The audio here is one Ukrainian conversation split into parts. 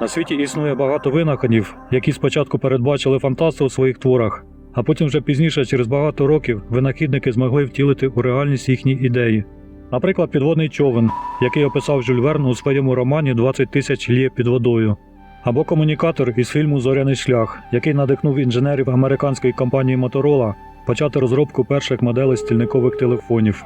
На світі існує багато винаходів, які спочатку передбачили фантасти у своїх творах, а потім вже пізніше, через багато років, винахідники змогли втілити у реальність їхні ідеї. Наприклад, підводний човен, який описав Жюль Верн у своєму романі «20 тисяч лє під водою, або комунікатор із фільму Зоряний шлях, який надихнув інженерів американської компанії Motorola почати розробку перших моделей стільникових телефонів.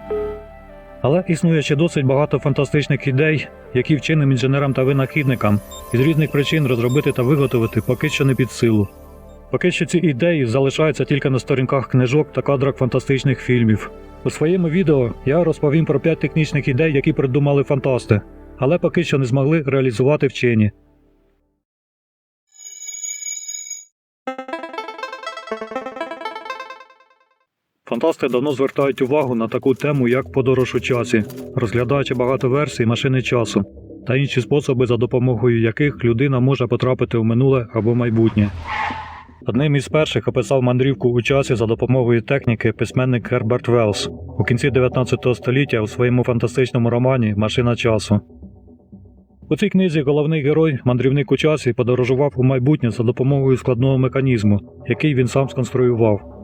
Але існує ще досить багато фантастичних ідей, які вченим інженерам та винахідникам із різних причин розробити та виготовити поки що не під силу. Поки що ці ідеї залишаються тільки на сторінках книжок та кадрах фантастичних фільмів. У своєму відео я розповім про п'ять технічних ідей, які придумали фантасти, але поки що не змогли реалізувати вчені. Фантасти давно звертають увагу на таку тему, як подорож у часі, розглядаючи багато версій машини часу та інші способи, за допомогою яких людина може потрапити в минуле або майбутнє. Одним із перших описав мандрівку у часі за допомогою техніки письменник Герберт Велс у кінці 19 століття у своєму фантастичному романі Машина часу. У цій книзі головний герой, мандрівник у часі, подорожував у майбутнє за допомогою складного механізму, який він сам сконструював.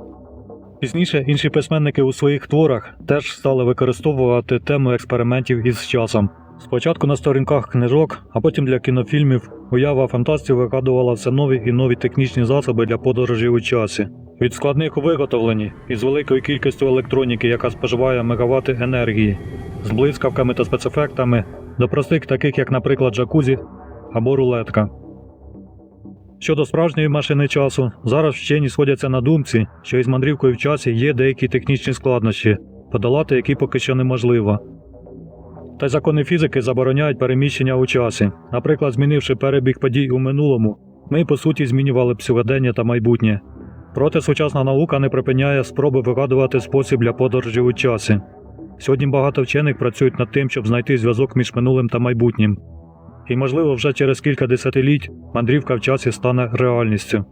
Пізніше інші письменники у своїх творах теж стали використовувати тему експериментів із часом. Спочатку на сторінках книжок, а потім для кінофільмів уява фантастів вигадувала все нові і нові технічні засоби для подорожі у часі. Від складних у виготовленні із великою кількістю електроніки, яка споживає мегавати енергії, з блискавками та спецефектами, до простих таких, як, наприклад, джакузі або рулетка. Щодо справжньої машини часу, зараз вчені сходяться на думці, що із мандрівкою в часі є деякі технічні складнощі, подолати які поки що неможливо. Та й закони фізики забороняють переміщення у часі. Наприклад, змінивши перебіг подій у минулому, ми по суті змінювали б сьогодення та майбутнє. Проте сучасна наука не припиняє спроби вигадувати спосіб для подорожі у часі. Сьогодні багато вчених працюють над тим, щоб знайти зв'язок між минулим та майбутнім. І, можливо, вже через кілька десятиліть мандрівка в часі стане реальністю.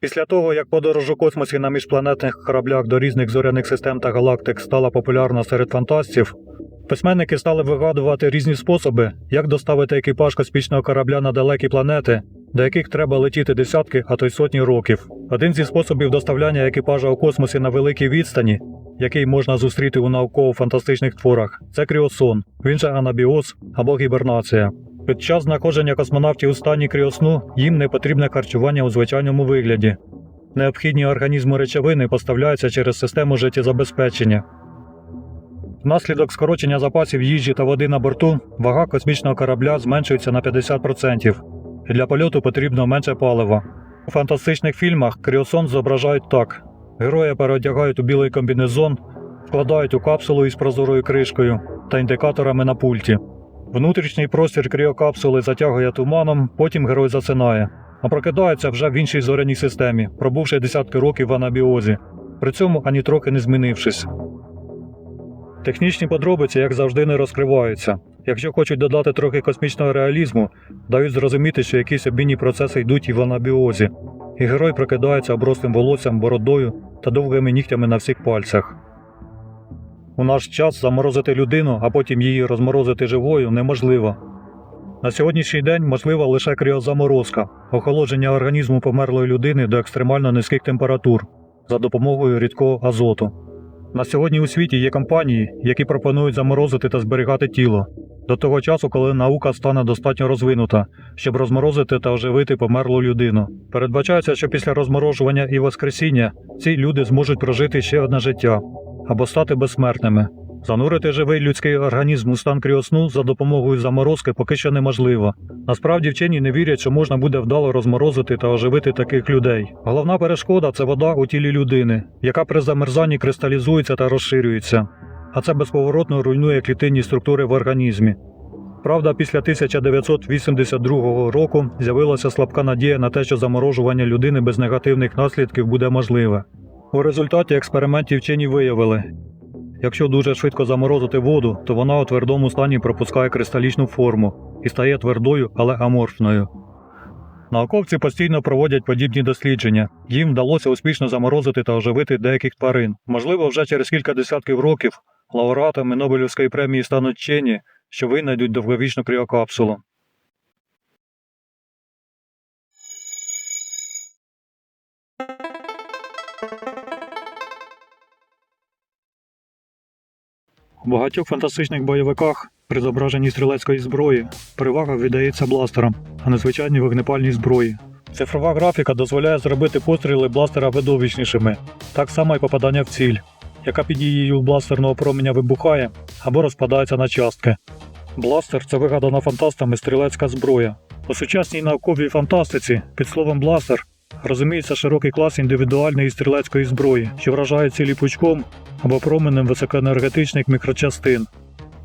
Після того, як подорож у космосі на міжпланетних кораблях до різних зоряних систем та галактик стала популярна серед фантастів, письменники стали вигадувати різні способи, як доставити екіпаж космічного корабля на далекі планети, до яких треба летіти десятки, а то й сотні років. Один зі способів доставляння екіпажа у космосі на великій відстані, який можна зустріти у науково-фантастичних творах, це кріосон, він же анабіоз або гібернація. Під час знаходження космонавтів у стані кріосну їм не потрібне харчування у звичайному вигляді. Необхідні організму речовини поставляються через систему життєзабезпечення. Внаслідок скорочення запасів їжі та води на борту вага космічного корабля зменшується на 50%, для польоту потрібно менше палива. У фантастичних фільмах кріосон зображають так: героя переодягають у білий комбінезон, вкладають у капсулу із прозорою кришкою та індикаторами на пульті. Внутрішній простір кріокапсули затягує туманом, потім герой засинає, а прокидається вже в іншій зоряній системі, пробувши десятки років в анабіозі, при цьому ані трохи не змінившись. Технічні подробиці, як завжди, не розкриваються. Якщо хочуть додати трохи космічного реалізму, дають зрозуміти, що якісь обмінні процеси йдуть і в анабіозі, і герой прокидається оброслим волоссям, бородою та довгими нігтями на всіх пальцях. У наш час заморозити людину, а потім її розморозити живою неможливо. На сьогоднішній день можлива лише кріозаморозка, охолодження організму померлої людини до екстремально низьких температур за допомогою рідкого азоту. На сьогодні у світі є компанії, які пропонують заморозити та зберігати тіло до того часу, коли наука стане достатньо розвинута, щоб розморозити та оживити померлу людину. Передбачається, що після розморожування і воскресіння ці люди зможуть прожити ще одне життя або стати безсмертними. Занурити живий людський організм у стан кріосну за допомогою заморозки поки що неможливо. Насправді вчені не вірять, що можна буде вдало розморозити та оживити таких людей. Головна перешкода це вода у тілі людини, яка при замерзанні кристалізується та розширюється, а це безповоротно руйнує клітинні структури в організмі. Правда, після 1982 року з'явилася слабка надія на те, що заморожування людини без негативних наслідків буде можливе. У результаті експериментів вчені виявили, якщо дуже швидко заморозити воду, то вона у твердому стані пропускає кристалічну форму і стає твердою, але аморфною. Науковці постійно проводять подібні дослідження. Їм вдалося успішно заморозити та оживити деяких тварин. Можливо, вже через кілька десятків років лауреатами Нобелівської премії стануть вчені, що винайдуть довговічну кріокапсулу. У багатьох фантастичних бойовиках при зображенні стрілецької зброї перевага віддається бластерам, а не звичайній вогнепальній зброї. Цифрова графіка дозволяє зробити постріли бластера видовищнішими, так само і попадання в ціль, яка під дією бластерного променя вибухає або розпадається на частки. Бластер це вигадана фантастами стрілецька зброя. У сучасній науковій фантастиці під словом бластер розуміється широкий клас індивідуальної стрілецької зброї, що вражає цілі пучком або променем високоенергетичних мікрочастин.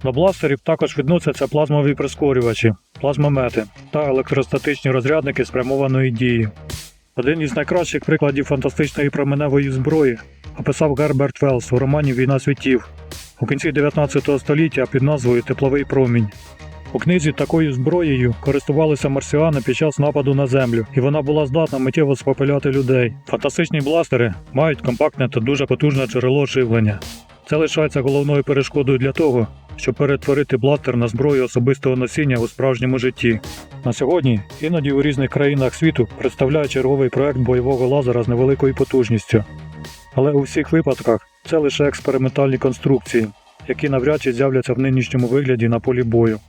До бластерів також відносяться плазмові прискорювачі, плазмомети та електростатичні розрядники спрямованої дії. Один із найкращих прикладів фантастичної променевої зброї описав Герберт Велс у романі Війна світів у кінці 19 століття під назвою Тепловий промінь. У книзі такою зброєю користувалися марсіани під час нападу на землю, і вона була здатна миттєво спопиляти людей. Фантастичні бластери мають компактне та дуже потужне джерело живлення. Це лишається головною перешкодою для того, щоб перетворити блатер на зброю особистого носіння у справжньому житті. На сьогодні іноді у різних країнах світу представляє черговий проект бойового лазера з невеликою потужністю. Але у всіх випадках це лише експериментальні конструкції, які навряд чи з'являться в нинішньому вигляді на полі бою.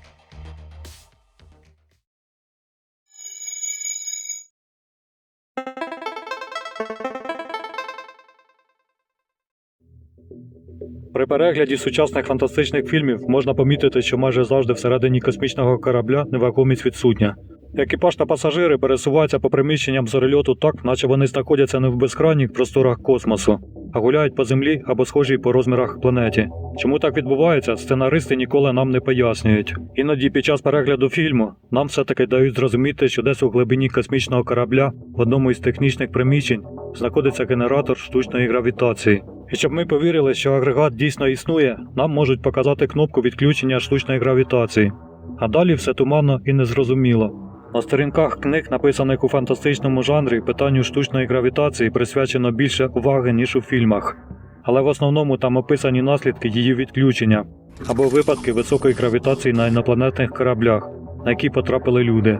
Перегляді сучасних фантастичних фільмів можна помітити, що майже завжди всередині космічного корабля невагомість відсутня. Екіпаж та пасажири пересуваються по приміщенням зорельоту так, наче вони знаходяться не в безкрайніх просторах космосу, а гуляють по землі або схожій по розмірах планеті. Чому так відбувається, сценаристи ніколи нам не пояснюють. Іноді під час перегляду фільму нам все-таки дають зрозуміти, що десь у глибині космічного корабля в одному із технічних приміщень знаходиться генератор штучної гравітації. І щоб ми повірили, що агрегат дійсно існує, нам можуть показати кнопку відключення штучної гравітації. А далі все туманно і незрозуміло. На сторінках книг, написаних у фантастичному жанрі, питанню штучної гравітації присвячено більше уваги, ніж у фільмах. Але в основному там описані наслідки її відключення або випадки високої гравітації на інопланетних кораблях, на які потрапили люди.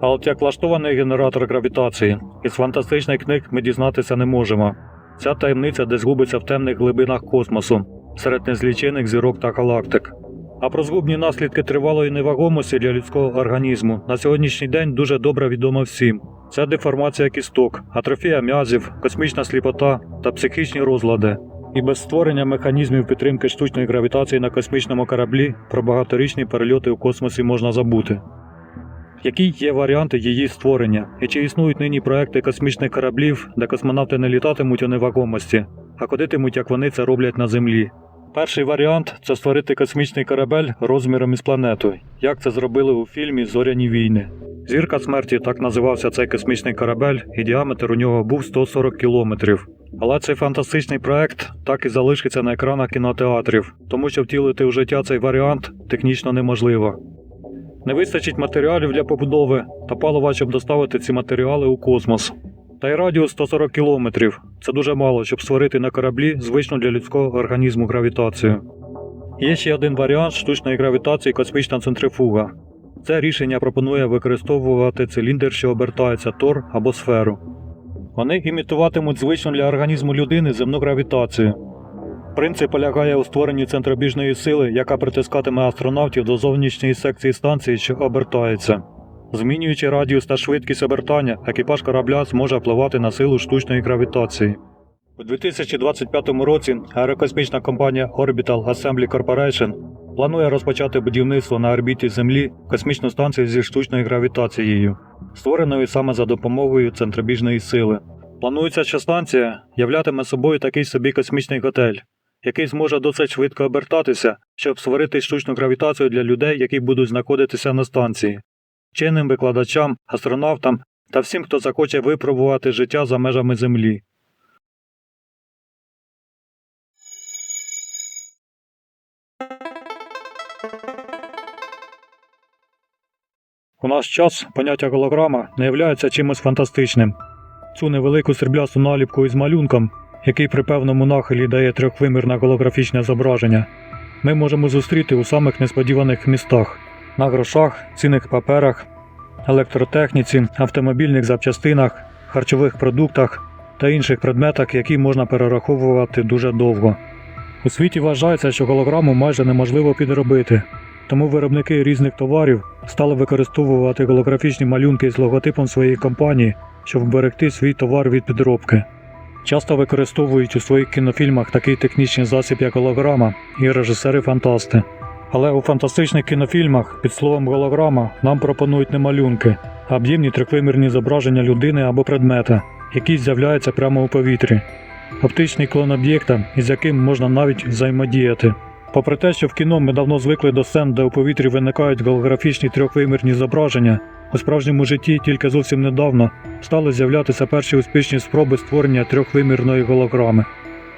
А от як влаштований генератор гравітації, із фантастичних книг ми дізнатися не можемо. Ця таємниця десь губиться в темних глибинах космосу, серед незлічених зірок та галактик. А про згубні наслідки тривалої невагомості для людського організму на сьогоднішній день дуже добре відомо всім. Це деформація кісток, атрофія м'язів, космічна сліпота та психічні розлади. І без створення механізмів підтримки штучної гравітації на космічному кораблі про багаторічні перельоти у космосі можна забути. Які є варіанти її створення, і чи існують нині проекти космічних кораблів, де космонавти не літатимуть у невагомості, а ходитимуть, як вони це роблять на Землі? Перший варіант це створити космічний корабель розміром із планету, як це зробили у фільмі Зоряні війни. Зірка смерті так називався цей космічний корабель, і діаметр у нього був 140 кілометрів. Але цей фантастичний проект так і залишиться на екранах кінотеатрів, тому що втілити у життя цей варіант технічно неможливо. Не вистачить матеріалів для побудови та палива, щоб доставити ці матеріали у космос. Та й радіус 140 кілометрів це дуже мало, щоб створити на кораблі звичну для людського організму гравітацію. Є ще один варіант штучної гравітації космічна центрифуга. Це рішення пропонує використовувати циліндр, що обертається тор або сферу. Вони імітуватимуть звичну для організму людини земну гравітацію. Принцип полягає у створенні центробіжної сили, яка притискатиме астронавтів до зовнішньої секції станції, що обертається. Змінюючи радіус та швидкість обертання, екіпаж корабля зможе впливати на силу штучної гравітації. У 2025 році аерокосмічна компанія Orbital Assembly Corporation планує розпочати будівництво на орбіті Землі космічну станцію зі штучною гравітацією, створеною саме за допомогою центробіжної сили. Планується, що станція являтиме собою такий собі космічний готель, який зможе досить швидко обертатися, щоб створити штучну гравітацію для людей, які будуть знаходитися на станції, чинним викладачам, астронавтам та всім, хто захоче випробувати життя за межами Землі. У наш час поняття голограма не являється чимось фантастичним. Цю невелику сріблясту наліпку із малюнком, який при певному нахилі дає трьохвимірне голографічне зображення, ми можемо зустріти у самих несподіваних містах на грошах, цінних паперах, електротехніці, автомобільних запчастинах, харчових продуктах та інших предметах, які можна перераховувати дуже довго. У світі вважається, що голограму майже неможливо підробити, тому виробники різних товарів стали використовувати голографічні малюнки з логотипом своєї компанії, щоб вберегти свій товар від підробки. Часто використовують у своїх кінофільмах такий технічний засіб, як голограма, і режисери-фантасти. Але у фантастичних кінофільмах під словом голограма нам пропонують не малюнки, а об'ємні трьохвимірні зображення людини або предмета, які з'являються прямо у повітрі. Оптичний клон об'єкта, із яким можна навіть взаємодіяти. Попри те, що в кіно ми давно звикли до сцен, де у повітрі виникають голографічні трьохвимірні зображення, у справжньому житті тільки зовсім недавно стали з'являтися перші успішні спроби створення трьохвимірної голограми.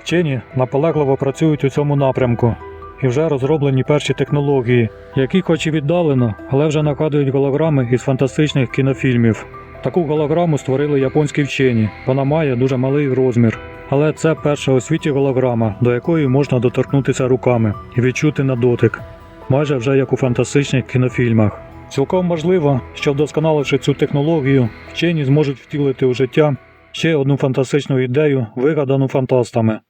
Вчені наполегливо працюють у цьому напрямку, і вже розроблені перші технології, які, хоч і віддалено, але вже нагадують голограми із фантастичних кінофільмів. Таку голограму створили японські вчені. Вона має дуже малий розмір. Але це перша у світі голограма, до якої можна доторкнутися руками і відчути на дотик, майже вже як у фантастичних кінофільмах. Цілком можливо, що вдосконаливши цю технологію, вчені зможуть втілити у життя ще одну фантастичну ідею, вигадану фантастами.